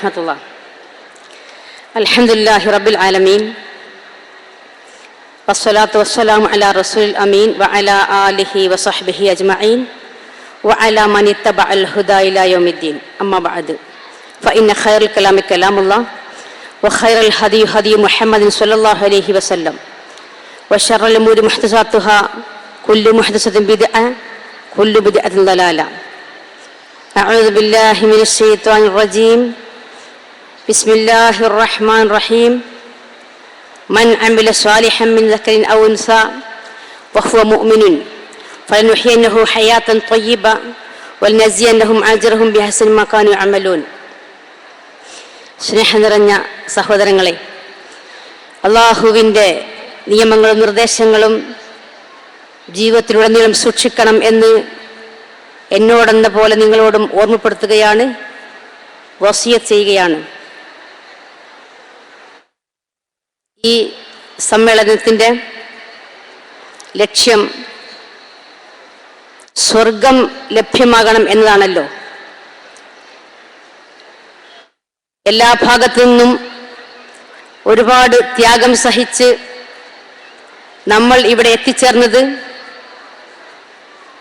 ورحمة الله. الحمد لله رب العالمين والصلاة والسلام على رسول الأمين وعلى آله وصحبه أجمعين وعلى من اتبع الهدى إلى يوم الدين. أما بعد فإن خير الكلام كلام الله وخير الهدي هدي محمد صلى الله عليه وسلم وشر الأمور محدثاتها كل محدثة بدعة كل بدعة ضلالة. أعوذ بالله من الشيطان الرجيم. بسم الله الرحمن الرحيم من عمل صالحا من ذكر أو أنثى وهو مؤمن فلنحيينه حياة طيبة ولنزينهم أجرهم بحسن ما كانوا يعملون സ്നേഹം നിറഞ്ഞ സഹോദരങ്ങളെ അള്ളാഹുവിൻ്റെ നിയമങ്ങളും നിർദ്ദേശങ്ങളും ജീവിതത്തിലുടനീളം സൂക്ഷിക്കണം എന്ന് എന്നോടെന്ന പോലെ നിങ്ങളോടും ഓർമ്മപ്പെടുത്തുകയാണ് വസിയത്ത് ചെയ്യുകയാണ് ഈ സമ്മേളനത്തിന്റെ ലക്ഷ്യം സ്വർഗം ലഭ്യമാകണം എന്നതാണല്ലോ. എല്ലാ ഭാഗത്തു നിന്നും ഒരുപാട് ത്യാഗം സഹിച്ച് നമ്മൾ ഇവിടെ എത്തിച്ചേർന്നത്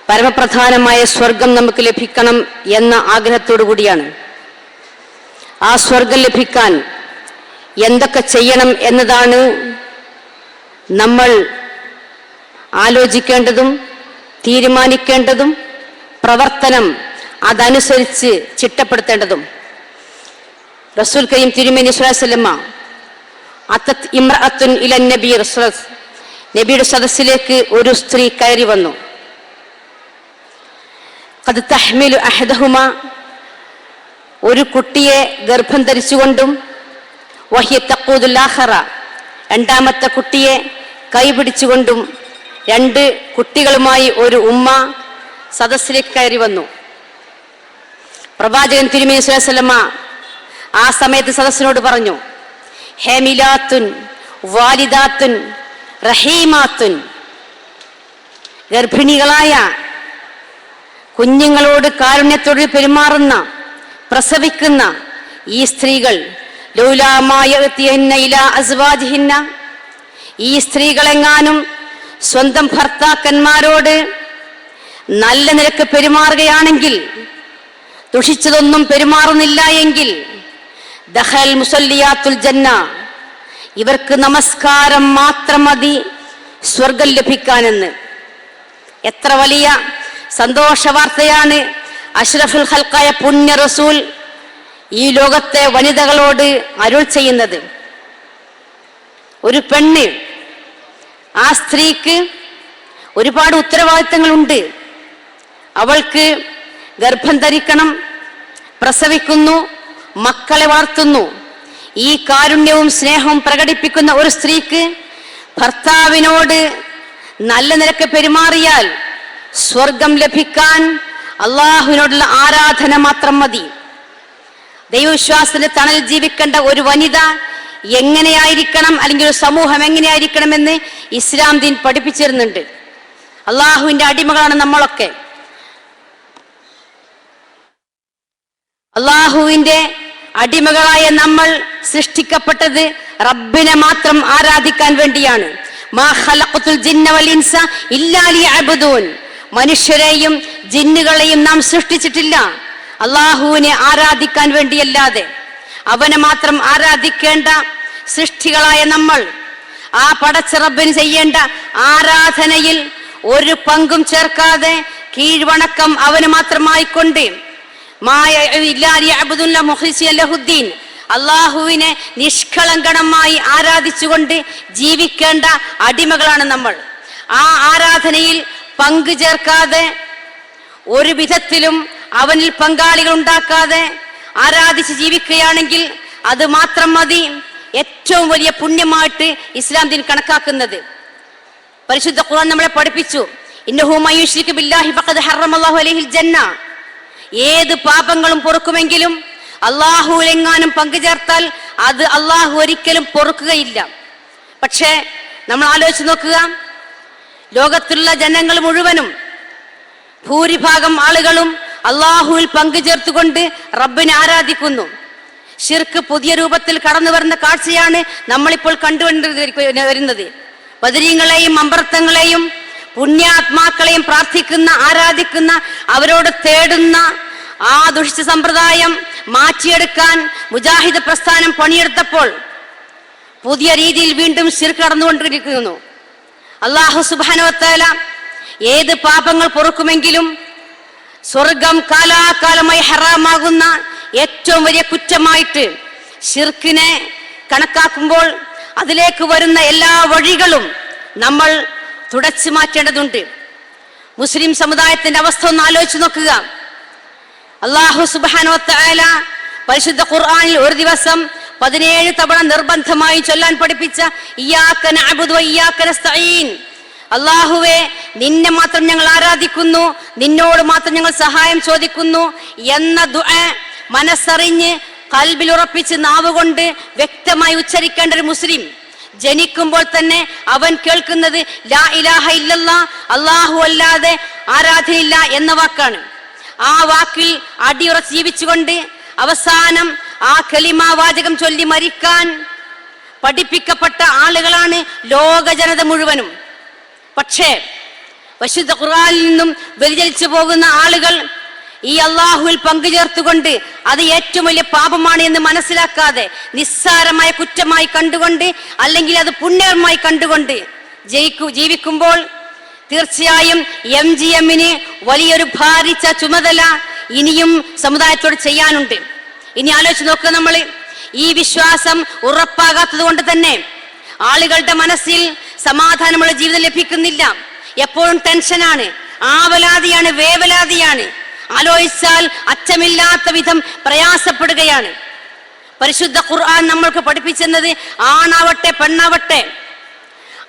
പരമപ്രധാനമായ സ്വർഗം നമുക്ക് ലഭിക്കണം എന്ന ആഗ്രഹത്തോടു കൂടിയാണ് ആ സ്വർഗം ലഭിക്കാൻ എന്തൊക്കെ ചെയ്യണം എന്നതാണ് നമ്മൾ ആലോചിക്കേണ്ടതും തീരുമാനിക്കേണ്ടതും പ്രവർത്തനം അതനുസരിച്ച് ചിട്ടപ്പെടുത്തേണ്ടതും. റസൂൽ കരീം തിരുമേനി സ്വലമ അത്തത് ഇമ്രഅത്തുൻ ഇലൻ നബി റസൂൽ നബിയുടെ സദസ്സിലേക്ക് ഒരു സ്ത്രീ കയറി വന്നു. അത് തഹ്മിലു അഹദഹുമ. ഒരു കുട്ടിയെ ഗർഭം ധരിച്ചുകൊണ്ടും വഹിയ തക്കൂദുല്ലാഹറ രണ്ടാമത്തെ കുട്ടിയെ കൈപിടിച്ചുകൊണ്ടും രണ്ട് കുട്ടികളുമായി ഒരു ഉമ്മ സദസ്സിലേക്ക് കയറി വന്നു. പ്രവാചകൻ തിരുമേനി സുലസലമ്മ ആ സമയത്ത് സദസ്സിനോട് പറഞ്ഞു ഹേമിലാത്തുൻ വാലിദാത്തുൻ റഹീമാത്തുൻ ഗർഭിണികളായ കുഞ്ഞുങ്ങളോട് കാരുണ്യത്തോട് പെരുമാറുന്ന പ്രസവിക്കുന്ന ഈ സ്ത്രീകൾ അസ്വാജിഹിന്ന. ഈ സ്ത്രീകളെങ്ങാനും സ്വന്തം ഭർത്താക്കന്മാരോട് നല്ല നിരക്ക് പെരുമാറുകയാണെങ്കിൽ ദുഷിച്ചതൊന്നും പെരുമാറുന്നില്ല എങ്കിൽ ദഹൽ മുസല്ലിയാത്തുൽ ജന്ന ഇവർക്ക് നമസ്കാരം മാത്രം മതി സ്വർഗം ലഭിക്കാനെന്ന്. എത്ര വലിയ സന്തോഷ വാർത്തയാണ് അഷ്റഫുൽ ഹൽക്കായ പുണ്യ റസൂൽ ഈ ലോകത്തെ വനിതകളോട് അരുൾ ചെയ്യുന്നത് ഒരു പെണ്ണ് ആ സ്ത്രീക്ക് ഒരുപാട് ഉത്തരവാദിത്തങ്ങളുണ്ട്. അവൾക്ക് ഗർഭം ധരിക്കണം പ്രസവിക്കുന്നു മക്കളെ വളർത്തുന്നു. ഈ കാരുണ്യവും സ്നേഹവും പ്രകടിപ്പിക്കുന്ന ഒരു സ്ത്രീക്ക് ഭർത്താവിനോട് നല്ല നിരക്ക് പെരുമാറിയാൽ സ്വർഗം ലഭിക്കാൻ അള്ളാഹുവിനോടുള്ള ആരാധന മാത്രം മതി. ദൈവവിശ്വാസത്തിന്റെ തണൽ ജീവിക്കേണ്ട ഒരു വനിത എങ്ങനെയായിരിക്കണം അല്ലെങ്കിൽ ഒരു സമൂഹം എങ്ങനെയായിരിക്കണമെന്ന് ഇസ്ലാം ദീൻ പഠിപ്പിച്ചിരുന്നുണ്ട്. അള്ളാഹുവിന്റെ അടിമകളാണ് നമ്മളൊക്കെ. അള്ളാഹുവിന്റെ അടിമകളായ നമ്മൾ സൃഷ്ടിക്കപ്പെട്ടത് റബ്ബിനെ മാത്രം ആരാധിക്കാൻ വേണ്ടിയാണ്. മനുഷ്യരെയും ജിന്നുകളെയും നാം സൃഷ്ടിച്ചിട്ടില്ല. അള്ളാഹുവിനെ ആരാധിക്കാൻ വേണ്ടിയല്ലാതെ അവനെ മാത്രം ആരാധിക്കേണ്ട സൃഷ്ടികളായ നമ്മൾ ആ പടച്ചിറബിന് ചെയ്യേണ്ട ആരാധനയിൽ ഒരു പങ്കും ചേർക്കാതെ കീഴ്വണക്കം അവന് മാത്രമായിക്കൊണ്ട് അള്ളാഹുവിനെ നിഷ്കളങ്കണമായി ആരാധിച്ചുകൊണ്ട് ജീവിക്കേണ്ട അടിമകളാണ് നമ്മൾ. ആ ആരാധനയിൽ പങ്കു ചേർക്കാതെ ഒരു വിധത്തിലും അവനിൽ പങ്കാളികൾ ഉണ്ടാക്കാതെ ആരാധിച്ച് ജീവിക്കുകയാണെങ്കിൽ അത് മാത്രം മതി. ഏറ്റവും വലിയ പുണ്യമായിട്ട് ഇസ്ലാം ദീൻ കണക്കാക്കുന്നത്. പരിശുദ്ധ ഖുർആൻ നമ്മളെ പഠിപ്പിച്ചു. ജന്ന. ഏത് പാപങ്ങളും പൊറുക്കുമെങ്കിലും അള്ളാഹുലെങ്ങാനും പങ്കുചേർത്താൽ അത് അള്ളാഹു ഒരിക്കലും പൊറുക്കുകയില്ല. പക്ഷേ നമ്മൾ ആലോചിച്ച് നോക്കുക. ലോകത്തുള്ള ജനങ്ങൾ മുഴുവനും ഭൂരിഭാഗം ആളുകളും അള്ളാഹുവിൽ പങ്കുചേർത്തുകൊണ്ട് റബ്ബിനെ ആരാധിക്കുന്നു. ഷിർക്ക് പുതിയ രൂപത്തിൽ കടന്നു വരുന്ന കാഴ്ചയാണ് നമ്മളിപ്പോൾ കണ്ടുകൊണ്ട് വരുന്നത്. ബദരീങ്ങളെയും അമ്പർത്തങ്ങളെയും പുണ്യാത്മാക്കളെയും പ്രാർത്ഥിക്കുന്ന ആരാധിക്കുന്ന അവരോട് തേടുന്ന ആ ദുഷിച്ച സമ്പ്രദായം മാറ്റിയെടുക്കാൻ മുജാഹിദ് പ്രസ്ഥാനം പണിയെടുത്തപ്പോൾ പുതിയ രീതിയിൽ വീണ്ടും ശിർക്ക് കടന്നുകൊണ്ടിരിക്കുന്നു. അള്ളാഹു സുബാനുവത്താല ഏത് പാപങ്ങൾ പൊറുക്കുമെങ്കിലും സ്വർഗം കാലാകാലമായി ഹറാമാകുന്ന ഏറ്റവും വലിയ കുറ്റമായിട്ട് ഷിർക്കിനെ കണക്കാക്കുമ്പോൾ അതിലേക്ക് വരുന്ന എല്ലാ വഴികളും നമ്മൾ തുടച്ചു മാറ്റേണ്ടതുണ്ട്. മുസ്ലിം സമുദായത്തിന്റെ അവസ്ഥ ഒന്ന് ആലോചിച്ച് നോക്കുക. അള്ളാഹു സുബാനോത്തായ പരിശുദ്ധ ഖുർആാനിൽ ഒരു ദിവസം പതിനേഴ് തവണ നിർബന്ധമായി ചൊല്ലാൻ പഠിപ്പിച്ച ഇയ്യാക്കന അബുദ് ഇയ്യാക്കന സ്തഈൻ അള്ളാഹുവെ നിന്നെ മാത്രം ഞങ്ങൾ ആരാധിക്കുന്നു നിന്നോട് മാത്രം ഞങ്ങൾ സഹായം ചോദിക്കുന്നു എന്ന മനസ്സറിഞ്ഞ് കൽബിൽ ഉറപ്പിച്ച് നാവ് കൊണ്ട് വ്യക്തമായി ഉച്ചരിക്കേണ്ട ഒരു മുസ്ലിം ജനിക്കുമ്പോൾ തന്നെ അവൻ കേൾക്കുന്നത് ലാ ഇലാഹ ഇല്ലല്ല അള്ളാഹു അല്ലാതെ ആരാധനയില്ല എന്ന വാക്കാണ്. ആ വാക്കിൽ അടിയുറച്ച് ജീവിച്ചുകൊണ്ട് അവസാനം ആ കലിമാവാചകം ചൊല്ലി മരിക്കാൻ പഠിപ്പിക്കപ്പെട്ട ആളുകളാണ് ലോക ജനത മുഴുവനും. പക്ഷേ വിശുദ്ധ ഖുർആനിൽ നിന്നും വ്യതിചലിച്ചു പോകുന്ന ആളുകൾ ഈ അള്ളാഹുവിൽ പങ്കുചേർത്തുകൊണ്ട് അത് ഏറ്റവും വലിയ പാപമാണ് എന്ന് മനസ്സിലാക്കാതെ നിസ്സാരമായ കുറ്റമായി കണ്ടുകൊണ്ട് അല്ലെങ്കിൽ അത് പുണ്യമായി കണ്ടുകൊണ്ട് ജയിക്കു ജീവിക്കുമ്പോൾ തീർച്ചയായും എം ജി എമ്മിന് വലിയൊരു ഭാരിച്ച ചുമതല ഇനിയും സമുദായത്തോട് ചെയ്യാനുണ്ട്. ഇനി ആലോചിച്ച് നോക്കുക നമ്മൾ. ഈ വിശ്വാസം ഉറപ്പാകാത്തത് കൊണ്ട് തന്നെ ആളുകളുടെ മനസ്സിൽ സമാധാനമുള്ള ജീവിതം ലഭിക്കുന്നില്ല. എപ്പോഴും ടെൻഷനാണ്. ആവലാതിയാണ് വേവലാതിയാണ്. ആലോചിച്ചാൽ അച്ചമില്ലാത്ത വിധം പ്രയാസപ്പെടുകയാണ്. പരിശുദ്ധ ഖുർആൻ നമ്മൾക്ക് പഠിപ്പിച്ചെന്നത് ആണാവട്ടെ പെണ്ണാവട്ടെ.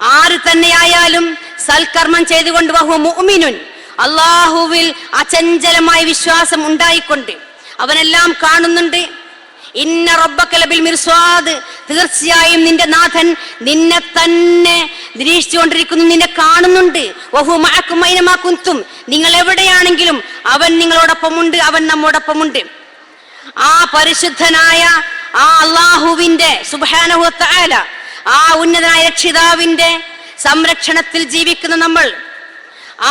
ആര് തന്നെയായാലും സൽക്കർമ്മം ചെയ്തുകൊണ്ട് വഹു മുഅ്മിനുൻ. അള്ളാഹുവിൽ അചഞ്ചലമായ വിശ്വാസം ഉണ്ടായിക്കൊണ്ട് അവനെല്ലാം കാണുന്നുണ്ട്. ഇന്ന റബ്ബക്കലബിൽ മിർസ്വാദ് തീർച്ചയായും നിന്റെ നാഥൻ നിന്നെ തന്നെ നിരീക്ഷിച്ചുകൊണ്ടിരിക്കുന്നു നിന്നെ കാണുന്നുണ്ട്. കുന്തും. നിങ്ങൾ എവിടെയാണെങ്കിലും അവൻ നിങ്ങളോടൊപ്പമുണ്ട് അവൻ നമ്മോടൊപ്പമുണ്ട്. ആ പരിശുദ്ധനായ ആ അള്ളാഹുവിന്റെ സുബാനഹു തആല ആ ഉന്നതനായ രക്ഷിതാവിന്റെ സംരക്ഷണത്തിൽ ജീവിക്കുന്ന നമ്മൾ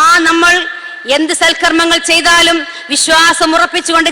ആ നമ്മൾ എന്ത് സൽക്കർമ്മങ്ങൾ ചെയ്താലും വിശ്വാസം ഉറപ്പിച്ചുകൊണ്ട്